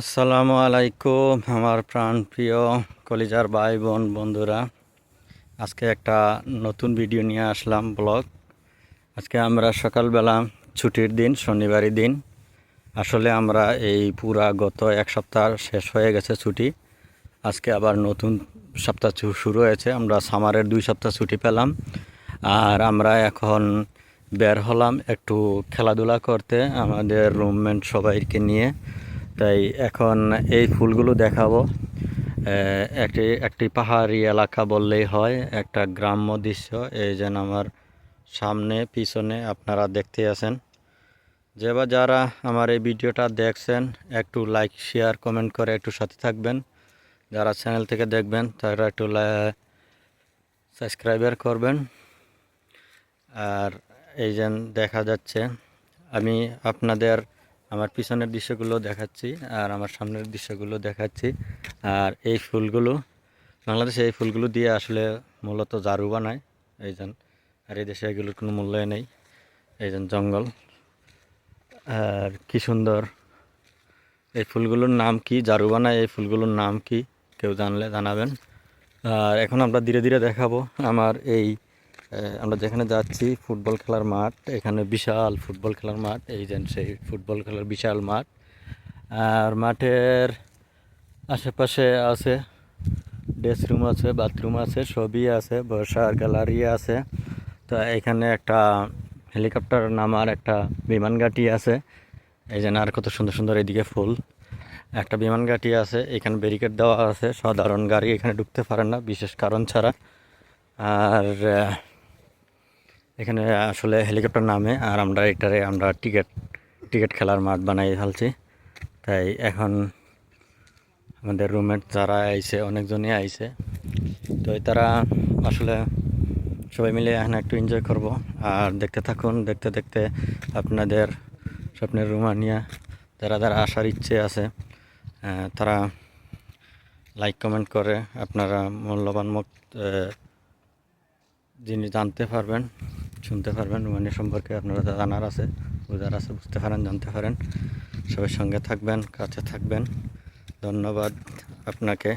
আসসালামু আলাইকুম, আমার প্রাণ প্রিয় কলিজার ভাই বোন বন্ধুরা। আজকে একটা নতুন ভিডিও নিয়ে আসলাম ব্লগ। আজকে আমরা সকালবেলা ছুটির দিন শনিবারই দিন। আসলে আমরা এই পুরা গত এক সপ্তাহ শেষ হয়ে গেছে ছুটি। আজকে আবার নতুন সপ্তাহ শুরু হয়েছে। আমরা সামারের দুই সপ্তাহ ছুটি পেলাম। আর আমরা এখন বের হলাম একটু খেলাধুলা করতে, আমাদের রুমমেন্ট সবাইকে নিয়ে। তাই এখন এই ফুলগুলো দেখাবো। একটি একটি পাহাড়ি এলাকা বললেই হয়, একটা গ্রাম্য দৃশ্য। এই যেন আমার সামনে, পিছনে আপনারা দেখতে আছেন। যে বা যারা আমার এই ভিডিওটা দেখছেন, একটু লাইক শেয়ার কমেন্ট করে একটু সাথে থাকবেন। যারা চ্যানেল থেকে দেখবেন, তারা একটু সাবস্ক্রাইবার করবেন। আর এই যেন দেখা যাচ্ছে, আমি আপনাদের আমার পিছনের দৃশ্যগুলো দেখাচ্ছি আর আমার সামনের দৃশ্যগুলো দেখাচ্ছি। আর এই ফুলগুলো, বাংলাদেশে এই ফুলগুলো দিয়ে আসলে মূলত ঝাড়ু বানায় এই যেন। আর এই দেশে এগুলোর কোনো মূল্যই নেই। এই যেন জঙ্গল। আর কি সুন্দর। এই ফুলগুলোর নাম কি? ঝাড়ু বানায় এই ফুলগুলোর নাম কি? কেউ জানলে জানাবেন। আর এখন আমরা ধীরে ধীরে দেখাবো আমার এই আমরা যেখানে যাচ্ছি, ফুটবল খেলার মাঠ, এখানে বিশাল ফুটবল খেলার মাঠ, এই যেন সেই ফুটবল খেলার বিশাল মাঠ। আর মাঠের আশেপাশে আছে ড্রেস রুম আছে বাথরুম আছে, সবই আছে, বসার গ্যালারি আছে। তো এখানে একটা হেলিকপ্টার নামার একটা বিমান ঘাঁটি আছে। এই যেন আর কত সুন্দর সুন্দর এদিকে ফুল। একটা বিমান ঘাঁটি আছে, এখানে ব্যারিকেড দেওয়া আছে, সাধারণ গাড়ি এখানে ঢুকতে পারে না, বিশেষ কারণ ছাড়া। আর এখানে আসলে হেলিকপ্টার নামে আর আমরা এটারে আমরা টিকিট টিকিট খেলার মাঠ বানাই ফেলছি। তাই এখন আমাদের রুমমেট যারা আইছে অনেকজনই আইছে। তো তারা আসলে সবাই মিলে এখন একটু এনজয় করব। আর দেখতে থাকুন দেখতে দেখতে আপনাদের স্বপ্নের রুমানিয়া যারা যারা আসার ইচ্ছে আছে তারা লাইক কমেন্ট করে। আপনারা মূল্যবান আহ, জিনিস জানতে পারবেন। শুনতে পারবেন রোমানিয়া সম্পর্কে আপনারা যা জানার আছে, বোঝার আছে, বুঝতে পারেন, জানতে পারেন। সবার সঙ্গে থাকবেন, কাছে থাকবেন। ধন্যবাদ আপনাকে।